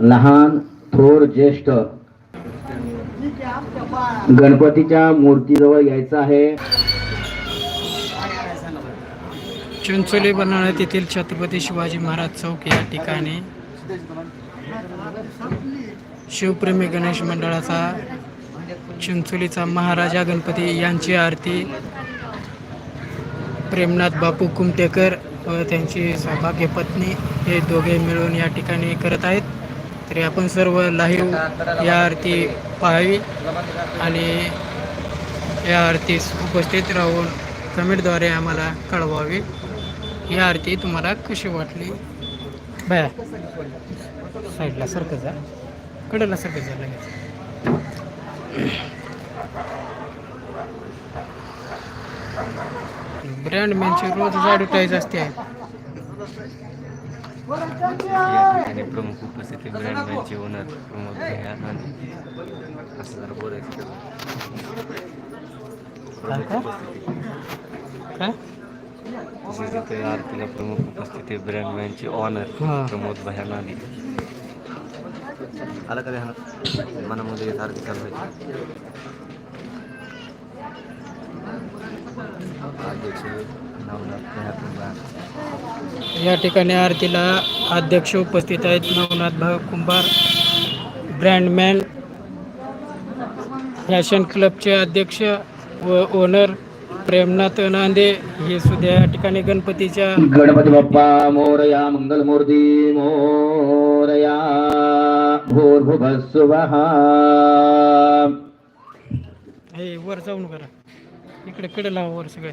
लहान थोर ज्येष्ठ गणपतीच्या मूर्तीजवळ यायचं आहे. चिंचोली बनवण्यात येथील छत्रपती शिवाजी महाराज चौक या ठिकाणी शिवप्रेमी गणेश मंडळाचा चिंचोलीचा महाराजा गणपती यांची आरती. प्रेमनाथ बापू कुमटेकर व त्यांची सौभाग्य पत्नी हे दोघे मिळून या ठिकाणी करत आहेत. तरी आपण सर्व लाईव्ह या आरती पाहावी आणि या आरतीस उपस्थित राहून कमेंटद्वारे आम्हाला कळवावी. ही आरती तुम्हाला कशी वाटली? बया साईडला सरकं जा. कडेला सारखं जा लगेच. ब्रँडमॅनची रोज ॲडव्हर्टाईज असते. या ठिकाणी प्रमुख उपस्थिती ब्रँडमॅनचे ओनर प्रमोद भैया आणि असं जरा बोलायचं जी जिथे आरतीला प्रमुख उपस्थिती ब्रँडमॅनचे ऑनर. प्रमोद भैया नांदी आला का ध्यानात मनामध्ये येत आरती चालवायची अध्यक्ष या ठिकाणी आरतीला अध्यक्ष उपस्थित आहेत. नवनाथ भाऊ कुंभार ब्रँडमॅन फॅशन क्लबचे अध्यक्ष व ओनर प्रेमनाथ नांदे. हे सुद्धा या ठिकाणी गणपतीच्या गणपती बाप्पा मोरया मंगलमूर्ती मोरया. हे वर जाऊन करा इकडे कडे लावा वर सगळे.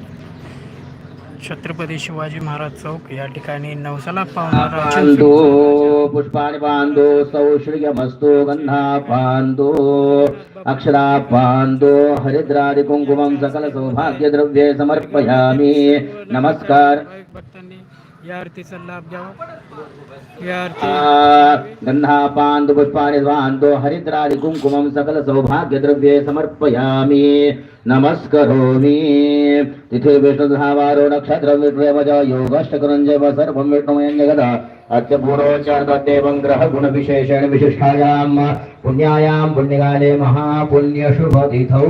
छत्रपती शिवाजी महाराज चौक या ठिकाणी नवसाला पावणारा पांदो पुष्पाणि सौश्रिय मस्तो गन्धा पांदो अक्षरा पांदो हरिद्रारी कुंकुमं सकल सौभाग्य द्रव्ये समर्पयामि। नमस्कार। भक्तांनी या आरतीचा लाभ घ्यावा. या आरती पुष्पाणि पांदो हरिद्रादि कुंकुमं सकल सौभाग्य द्रव्ये समर्पयामि। नमस्करोमि। तिथे विष्णुधावारो नक्षत्र विप्रेमज योगष्टकरञ्जय सर्वं विष्णुमयं जगदा अत्यपूर्वचार्देवं ग्रह गुणविशेषेण विशिष्टायां पुण्यायां पुण्यकाले महापुण्यशुभतिथौ।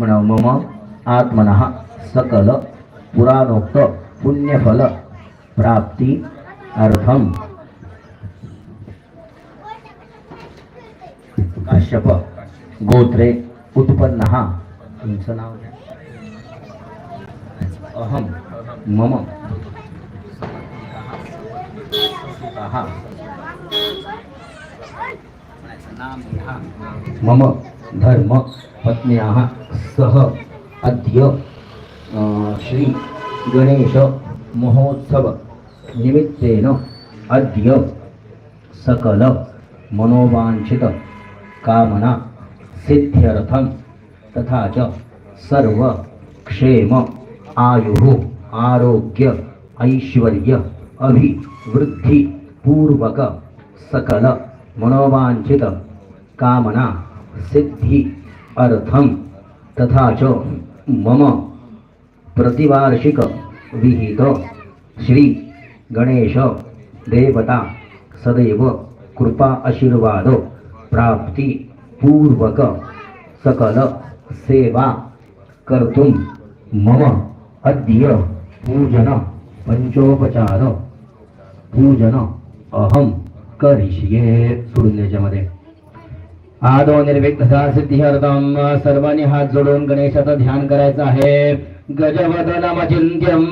मनो मम आत्मनः सकल पुराणोक्त पुण्यफल प्राप्ती अर्थम। काश्यप गोत्रे उत्पन्न तुमचं नाव काय? अहम मम। मम धर्म पत्न्या सह अद्य। श्रीगणेशमहोत्सवनिमित्तेन अद्य सकलमनोवाञ्छितकामना सिद्ध्यर्थं तथा च सर्वक्षेम आयुः आरोग्य ऐश्वर्य अभिवृद्धिपूर्वक सकलमनोवाञ्छितकामना सिद्धि अर्थं तथा च मम प्रतिवार्षिक विहित श्री गणेश देवता सदैव कृपा आशीर्वाद प्राप्ती पूर्वक सकल सेवा कर्तुं मम अद्य पूजन पंचोपचार। पूजन अहम करिष्ये। सोडून आदो निर्विघ्न सिद्ध्यर्थम सर्वांनी हात जोडून गणेशाचं ध्यान करायचं आहे. गजवदनमचिंत्यम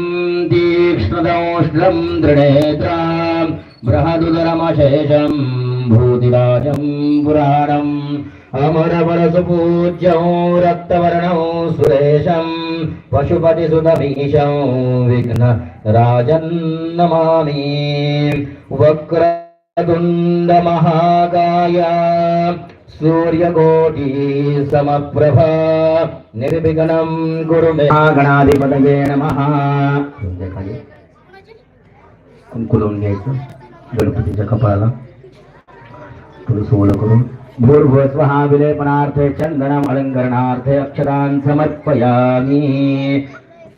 तीक्ष्णदंष्ट्रं दृढेत्रा बृहदुदरमशेषम भूतिराजम पुराणम अमरवरसुपूज्यौ रक्तवर्णौ सुरेशं पशुपतिसुतभीषं विघ्न राजन्नमामि वक्र तुंड महागाय सूर्यकोटि समप्रभा निर्विघ्नं गुरु मे गणाधिपतये नमः संध्याकाळी कुंकू लावून घ्यायचं गणपतीच्या कपाळाला थोडं ओलं करून भूर्भुवस्वहा विलेपनार्थे चंदनम अलंकरणार्थे अक्षरान् समर्पयामि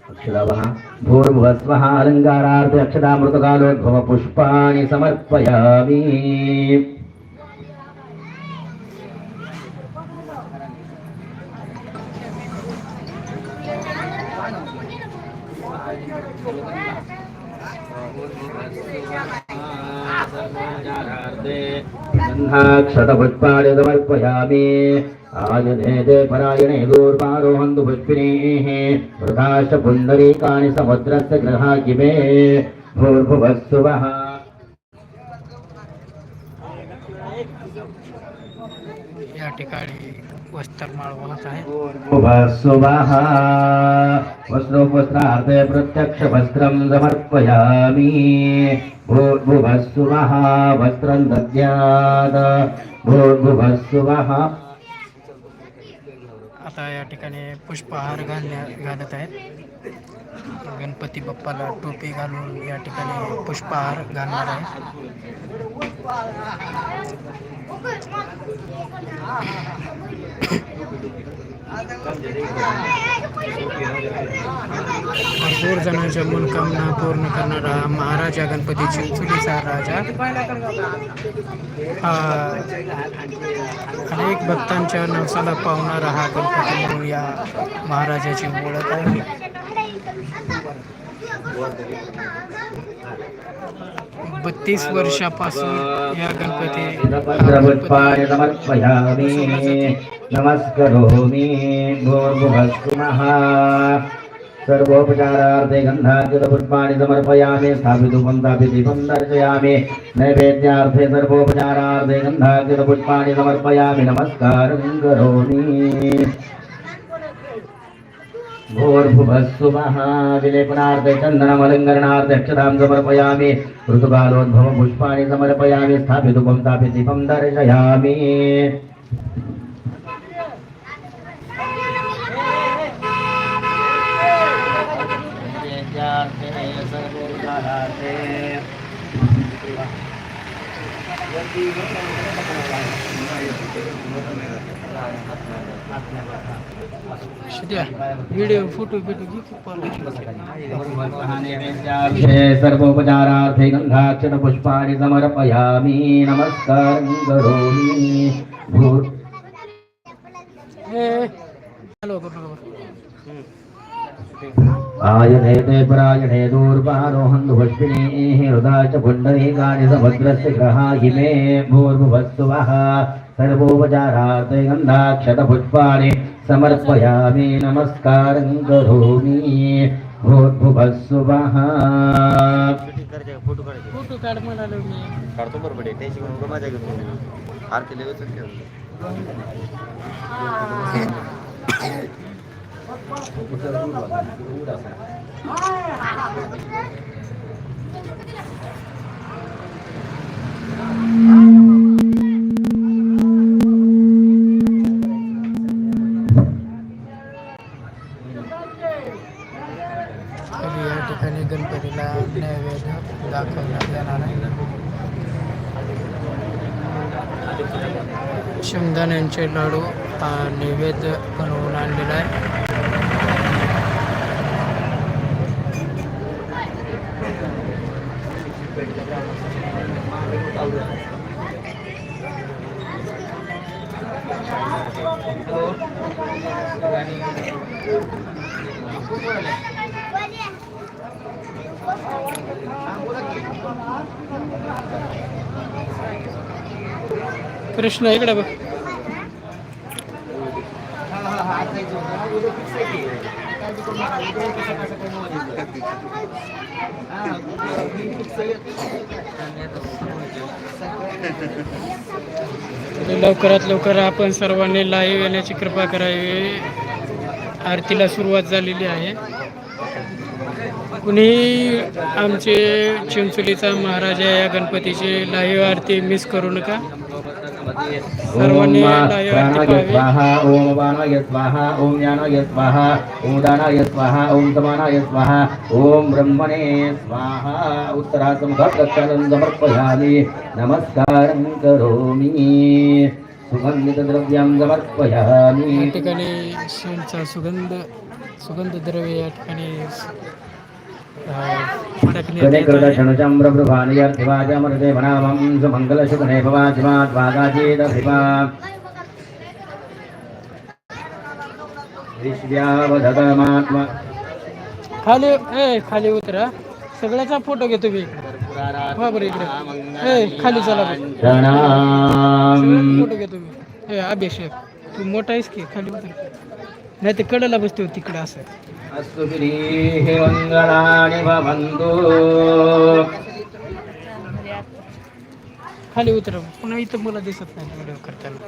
अक्षरावः भूर्भुवस्वः अलङ्कारार्थे अक्षरामृतकालोद्भव पुष्पाणि समर्पयामि गन्धाक्षतपुष्पाणि समर्पयामि आयुधे परायणे दूर्वारोहन्तु पुष्पिणीः वृथाश्च पुण्डरीकाणि समुद्रस्य गृहा किमे भूर्भुवस्सुवः। या ठिकाणी वस्त्रमाळ वाहत आहे. भूर्भुवस्सुवः वस्त्रोपस्त्रार्थे प्रत्यक्षवस्त्रं समर्पयामि। भूर्भुवस्सुवः वस्त्रं दद्यात् भूर्भुवस्सुवः आता या ठिकाणी पुष्पहार घालण्या घालत आहेत. गणपती बाप्पाला टोपी घालून या ठिकाणी पुष्पहार घालणार आहे. भरपूर जणांच्या मनोकामना पूर्ण करणारा महाराजा गणपतीची चुलीचा राजा. अनेक भक्तांच्या नवसाला पावणारा हा गणपती म्हणून या महाराजाची ओळख आहे. बत्तीस वर्षापासून या गणपती हा भद्रपुष्पाणि नमस्करोमि। भूर्भुवस्सुमः सर्वोपचारार्थे गन्धार्जितपुष्पाणि समर्पयामि। स्थापितुपं स्थापिदीपं दर्शयामि। नैवेद्यार्थे सर्वोपचारार्थे गन्धार्जितपुष्पाणि समर्पयामि। नमस्कारं करोमि। भूर्भुवस्सुमः विलेपनार्थे चन्दनमलङ्करणार्थे अक्षतां समर्पयामि ऋतुकालोद्भव पुष्पाणि समर्पयामि स्थापितुपं स्थापिदीपं दर्शयामि शिद्या व्हिडिओ फोटो बिटो घे की परत. सर्वोपचारार्थे गन्धाक्षत पुष्पाणि समर्पयामि नमस्कारं करोमि भूर् ए, हॅलो करू नका. आयने ते परायणे दूर्वारोहन्तु पुष्पिणीः हृदा च पुण्डरीकाणि समुद्रस्य ग्रहाहि मे भूर्भुवस्सुवः सर्वोपचारार्थे गन्धाक्षतपुष्पाणि समर्पयामि नमस्कारं करोमि भूर्भुवस्सुवः फोटो ठिकाणी गणपतीला नैवेद्य दाखवण्यात येणार आहे शेंगदाण्यांचे लाडू हा नैवेद्य बनवून आणलेला आहे कृष्ण इकडे बघ. लवकरात लवकर आपण सर्वांनी लाईव्ह येण्याची कृपा करावी. आरतीला सुरुवात झालेली आहे. कुणी आमचे चिंचोलीचा महाराजा या गणपतीची लाईव्ह आरती मिस करू नका. ओम सर्वांनी लाईव्ह आरती प्राणाय पाहावी स्वाहा ओम बाणाय स्वाहा ओम ज्ञानाय स्वाहा ओम दानाय स्वाहा ओम समानाय स्वाहा ओम ब्रह्मणे स्वाहा उत्तरासमुखप्रक्षालं समर्पयामि नमस्कारं करोमि सुगन्धितद्रव्यं या समर्पयामि ठिकाणी शेणचा सुगंध सुगंध द्रव्य या ठिकाणी अं, टाकण्यात येत आहे. गणेकृतक्षणुचम्रभृभानियर्थिवाजमृते भनामं सुमङ्गलशुभने भवाजिमाद्वागाचेदभिवा विश्व्यावधतमात्मा खाली ए खाली उतरा. सगळ्याचा फोटो घेतो मी हा इकडे. ए खाली चला फोटो घेतो मी ए अभिषेक तू मोठा आहेस की? खाली उतर. नाही ते कडेला बसतो तिकडे असं. अस्तु गिरीः मङ्गलानि भवन्तु. खाली उतर. पुन्हा इथं मला दिसत नाही व्हिडिओ करताना.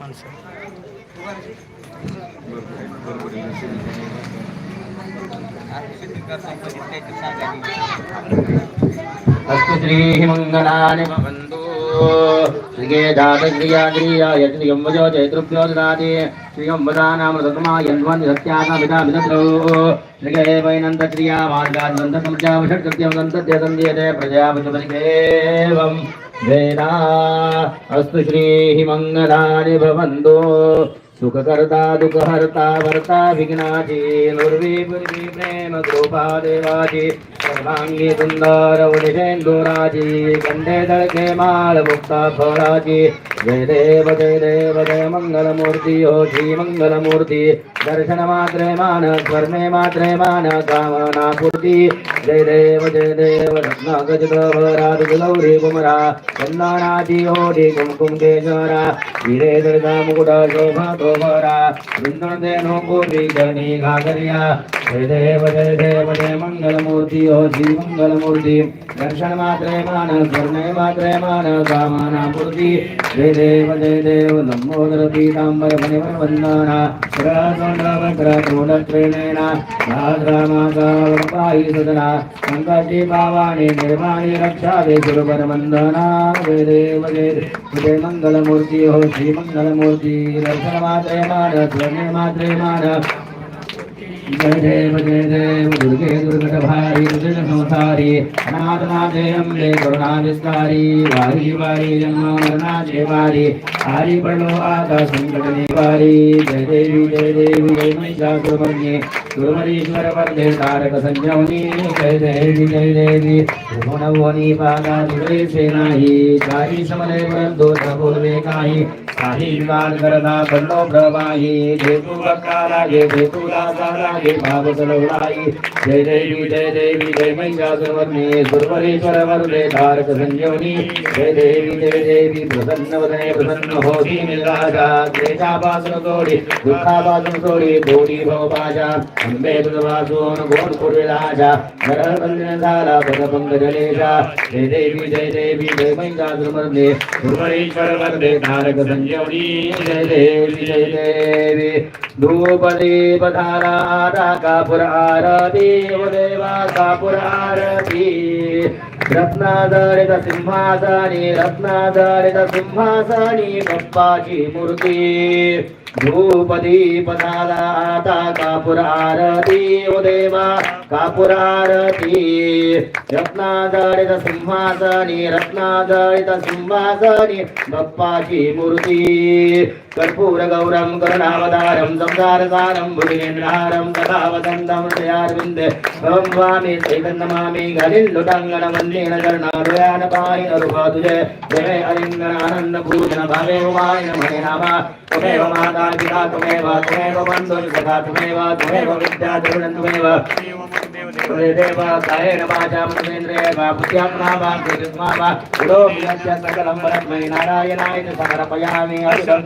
माणसं. अस्तु श्रीः मङ्गलानि भवन्तु. श्रिये जातक्रियाक्रियाय श्रियं वजो चैतृभ्यो ददाति. श्रियं वदानामृतमायन्वन् सत्यानामिदामिदद्रौ श्रिये वैनन्दश्रिया मार्गान्वन्दसंज्ञावषट्कृत्यं दन्तद्यसन्ध्यते प्रजापतिपतिकेवं वेदा अस्तु श्रीः सुख करता सुखकर्ता दुःखहर्ता वर्ता विघ्नाची नुर्वी पूर्वी प्रेम कृपा देवाची सर्वांगी सुंदर उदिशेंदुराची कंठे दळके माळ मुक्ता फळाची जय देव जय देव जय मंगलमूर्ती हो श्री मंगलमूर्ती. दर्शन मात्रे मान स्वर्णे मात्रे मान कामना पूर्ती. जय देव जय देव रत्न गज भरात गुलौरी कुमरा. चंदनाची होडी कुमकुम केशरा हिरे दुर्गा मुकुट शोभा तोभरा वृंदन देनो गोपी घागरिया। जय देव जय देव जय मंगलमूर्ती हो श्री मंगलमूर्ती। दर्शन मात्रे मान स्वर्णे मात्रे मान कामना मूर्ति जय देव जय देव लंबोदर पीतांबर मणिवर वंदना। वक्र तोडत्रेणेना भाद्रामासाई सदना। संकटी भावानी निर्माणी रक्षा दे जय देव जय देव जय मंगलमूर्ती हो श्री मंगलमूर्ती। दर्शन मात्रे मान स्वर्णे मात्रे मान जय देव जय देव दुर्गे दुर्गट भारी दुर्ग संसारी. अनाथ माते अम्बे करुणा विस्तारी वारी वारी जन्म मरणा जय वारी हरी पडलो आता संकट निवारी. जय देवी जय देवी जय महिषासुरमर्ये सुरमरीश्वर वरदे तारक संजवनी जय देवी जय देवी. त्रिभुवनवनी पादा दुर्गे सेनाही काही समले परंतु बोलवे काही काही विवाद करता बंडो प्रवाही जेतू बक्काला जे जेतू दासा लागे भाव चलवलाई जय देवी जय देवी जय महिषासुरमर्ये सुरवरेश्वर वरदे तारक संजीवनी जय देवी जय देवी प्रसन्न वदने प्रसन्न होती राजा क्लेशापासून तोडी दुःखापासून सोडी तोडी भवपाशा। अंबे तुझवासून गोड पूर्वी राजा नरहर बंधन झाला पदपंग गणेशा। जय देवी जय देवी जय महिषासुरमर्ये सुरवरेश्वर वरदे तारक संजीवनी जय देवी जय देवी। धूप दीप धारा कापुर आरती। देवा कापुर రత్నాధారిత సింహాసాని రత్నాధారిత సింహాసాని పప్పాజీ మూర్తి. ధూపదీపధాల ఆత కాపురారతి ఉదేవా కాపురారతి. రత్నాధారిత సింహాసాని రత్నాధారిత సింహాసాని బప్పాజీ మూర్తి. కర్పూర గౌరం కరుణావతారం సంసారసారం భుజినేంద్రహారం సదావదంతం హృదయార్విందే భవం స్వామి చైతన్యమామి నందేన కరుణాడుయాన పాయి అరుపాదుజే దేవే అలింగన ఆనంద భూజన భావే ఉమాయ నమే నామ. త్వమేవ మాతా పితా త్వమేవ త్వమేవ బంధు సఖా త్వమేవ త్వమేవ విద్యా ద్రవిణం త్వమేవ నారాయణాయ సమర్పయామి. హరిదం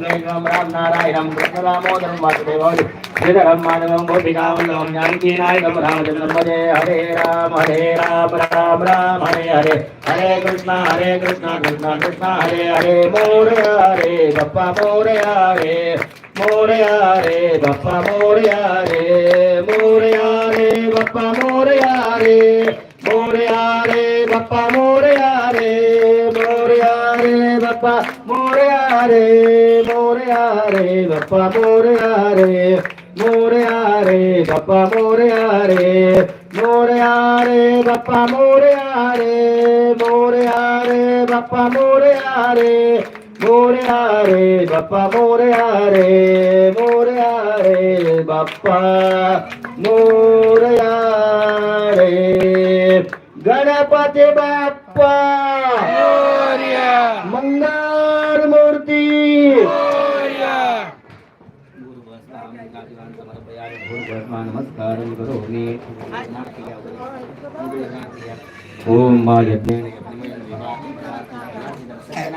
రామ్ నారాయణం కృష్ణరామోదరం వాసుదేవాయ. वरद्मै नारायणाय च समर्पयामि अभिषं देवं राम नारायणं कृष्णदामोदरं वासुदेवं श्रीधरं माधवं गोपिकावल्लभं जानकीनायकं रामचन्द्रं भजे हरे राम हरे राम राम राम हरे हरे हरे कृष्ण हरे कृष्ण कृष्ण कृष्ण हरे हरे मोरया हरे बप्पा मोरया हरे मोरया रे बाप्पा मोरया रे मोरया रे बाप्पा मोरया रे मोरया रे बाप्पा मोरया रे मोरया रे बाप्पा मोरया रे मोरया रे बाप्पा मोरया रे मोरया रे बाप्पा मोरया रे मोरया रे बाप्पा मोरया रे मोरया रे बाप्पा मोरया रे मोरया रे बाप्पा मोरया रे मोरया रे बाप्पा मोरया रे गणपती बाप्पा मंगळ मूर्ती नमस्कारं करोमि ओम मा यज्ञेन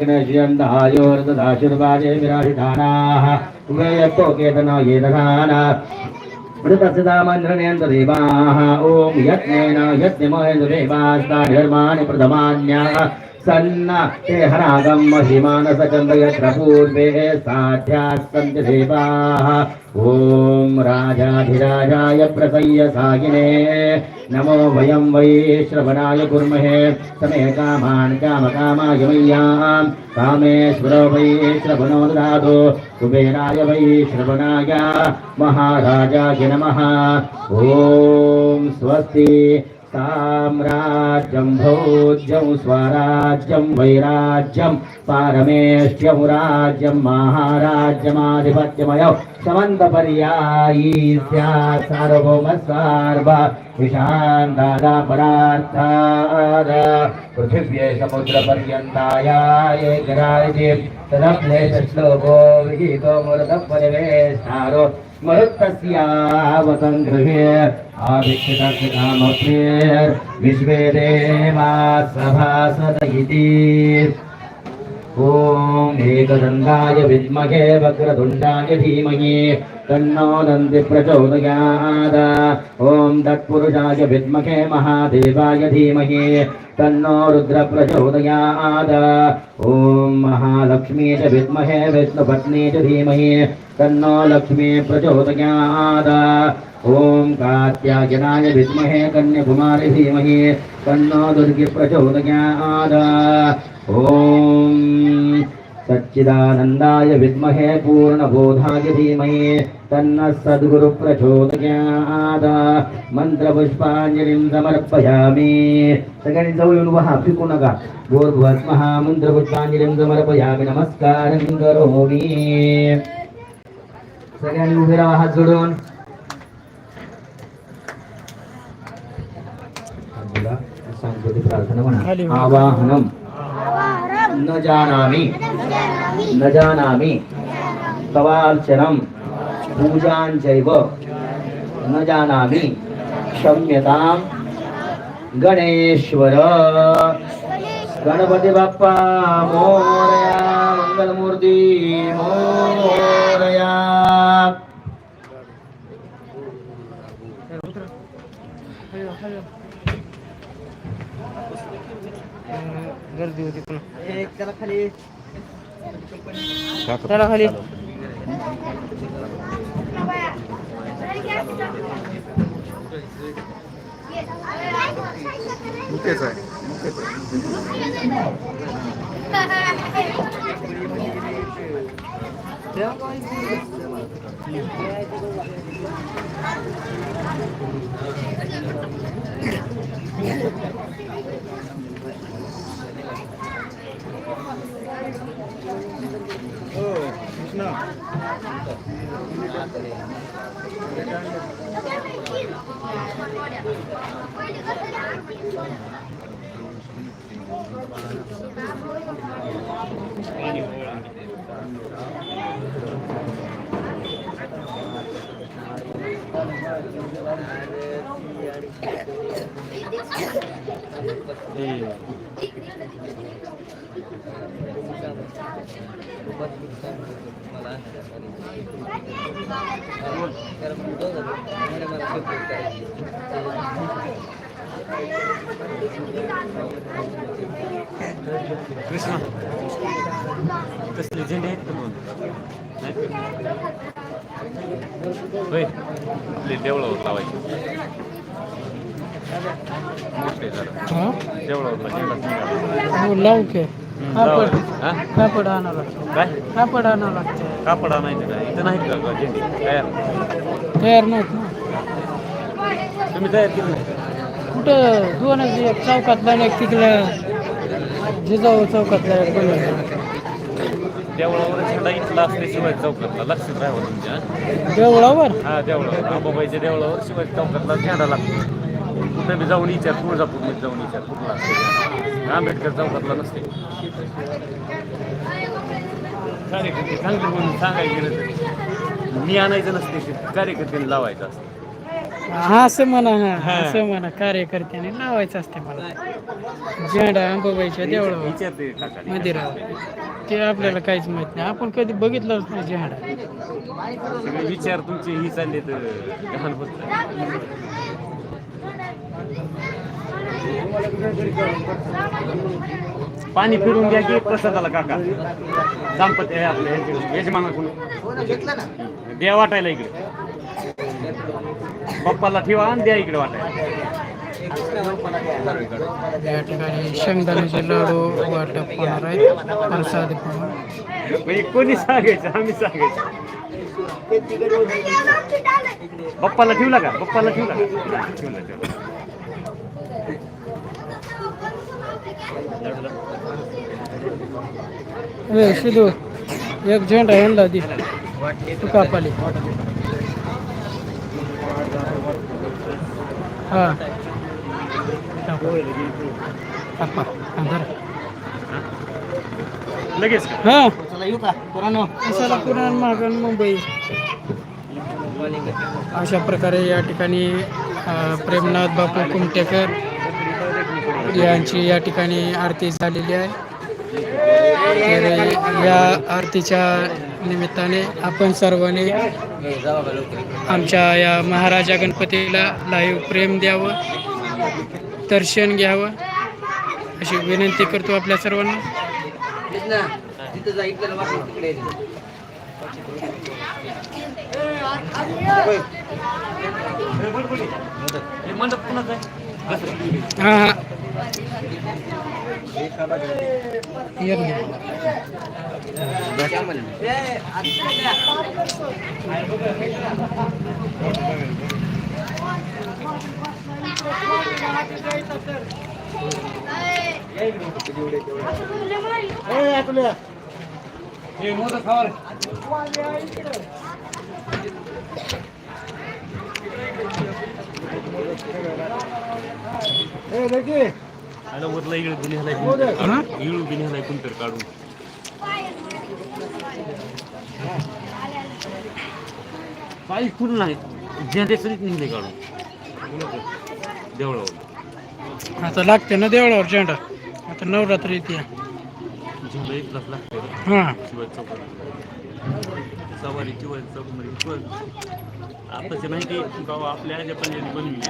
गणेशयन्तायोर्ददाशीर्वादे विराशिधानाः उभयको केतनो येदघानः मृतस्यतामन्ध्रनेन्द्रदेवाः ॐ यत्नेन यज्ञमहेन्द्रदेवास्ताधर्माणि प्रथमान्याः सन्न ते हरागम महिमानसचन्द्रयत्र पूर्वे साध्याः सन्ति देवाः ॐ राजाधिराजाय प्रसय्य सागिने। नमो वयं वै श्रवणाय कुर्महे। समे कामान् कामकामाय मय्यां कामेश्वरो वै श्रवणो ददातु। कुबेराय वै श्रवणाय महाराजाय नमः। ॐ स्वस्ति। साम्राज्यं भोज्यं स्वराज्यं वैराज्यं पारमेष्ट्यं राज्यं महाराज्यमाधिपत्यमयौ समन्तपर्यायी स्यात् सार्वभौमसार्व विशान्तादा परार्थाद पृथिव्ये समुद्रपर्यन्ताय एकराजिः तदप्लेशश्लोको विहितो मूलतपरिवेष्टारो मरुत्तस्यावतं गृहे आविक्षितकृतामप्येर्विश्वे देवा सभासद इति ॐ एकदन्ताय विद्महे वक्रतुण्डाय धीमहि। तन्नो दन्ति प्रचोदयात् ॐ तत्पुरुषाय विद्महे महादेवाय धीमहि। तन्नो रुद्र प्रचोदयात् ॐ महालक्ष्मी च विद्महे विष्णुपत्नी च धीमहि। तन्नो लक्ष्मी प्रचोदयात्। ॐ कात्यायनाय विद्महे कन्याकुमारी धीमहि। तन्नो दुर्गे प्रचोदयात् ॐ सच्चिदानन्दाय विद्महे पूर्णबोधाय धीमहि तन्नः सद्गुरु प्रचोदयात् मंत्रपुष्पांजलिं समर्पयामि। सगळ्यांनी जवळ वहा फिकू नका गोर्भस्मः मंत्रपुष्पांजलिं समर्पयामि। नमस्कारं करोमि। सगळ्यांनी उभे राहा हात जोडून सांगतो प्रार्थना म्हणा. आवाहनम। न जानामि। न जानामि। तवार्चनं पूजाञ्चैव न जानामि। क्षम्यतां गणेश्वर। गणपती बाप्पा मोरया मंगलमूर्ती मोरया। गर्दी होती पण त्याला खाली त्याला खाली मुकेच आहे Thank you. కృష్ణ कृष्णा कसले झेंडे आहेत का दोन होय. आपले देवळावर लावायचे. हा. हो लावू की. कापड. लावा. कापड आणावं लागतं. काय? कापड आणावं लागतं. कापड आणायचं का? इथं का झेंडे? तयार? तयार नाहीत ना. तुम्ही तयार केली नाही? कुठं? दोनच एक चौकातला आणि एक तिकडं जिजाऊ चौकातला एक. बनवला देवळावर झेंडा इथला असल्याशिवाय चौकातला लक्षात राहावं तुमच्या. देवळावर? हा देवळावर. आंबाबाईच्या देवळावर शिवाय चौकातला झेंडा लागतो. कुठं बी जाऊन विचार तुळजापूरमध्ये जाऊन विचार कुठला असते आंबेडकर चौकातला नसते. कार्यकर्ते सांगते म्हणून सांगायला गेलं तर. मी आणायचं नसते कार्यकर्त्यांनी लावायचं असतं. हा असं म्हणा हा हा. असं म्हणा कार्यकर्त्याने लावायचं असते मला. झेंडा अंबाबाईच्या काका. मंदिरावर. ते आपल्याला काहीच माहीत नाही. आपण कधी बघितलंच नाही झेंडा विचार तुमचे ही चालले तर. पाणी फिरून घ्या की प्रसादाला काका. दाम्पत्य आहे आपल्या ह्याचे- यजमानाकडून द्या वाटायला इकडे. बाप्पाला ठेवा आणि द्या इकडे वाटायला. या ठिकाणी शेंगदाण्याचे लाडू वाटप होणार आहेत. प्रसाद म्हणजे कोणी सांगायचं? आम्ही सांगायचं. बप्पाला ठेवला का? बप्पाला ठेवला का? ठेवला ठेवला. शिदू एक झेंडा यांना दे. तू कापाली. हां. कापा. हा. लगेच का? हा. कशाला पुराण? महागण मुंबई. अशा प्रकारे या ठिकाणी प्रेमनाथ बापू कुमटेकर यांची या ठिकाणी आरती झालेली आहे. तर या आरतीच्या निमित्ताने आपण सर्वांनी आमच्या या महाराजा गणपतीला लाईव्ह प्रेम द्यावं दर्शन घ्यावं. अशी विनंती करतो आपल्या सर्वांना. हे मंडप कुणाचं आहे हां हां ये ना. आणि वरला इकडे बिन्याला इळू बिन्याला कोणतरी काढून पायी कुठून नाही ज्या सरीत निघले काढून. देवळावर. आता लागते ना देवळावर झेंडा. आता नवरात्री येते. हां. शिवाय चौकात सवारी शिवाय चौकमध्ये शिवाय आताची माहिती गाव आपल्या पण बनविली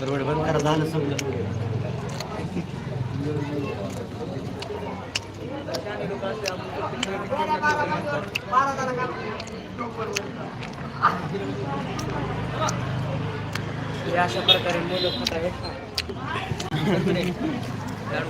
बरोबर बंद करा झालं समजा. अशा प्रकारे होत आहेत?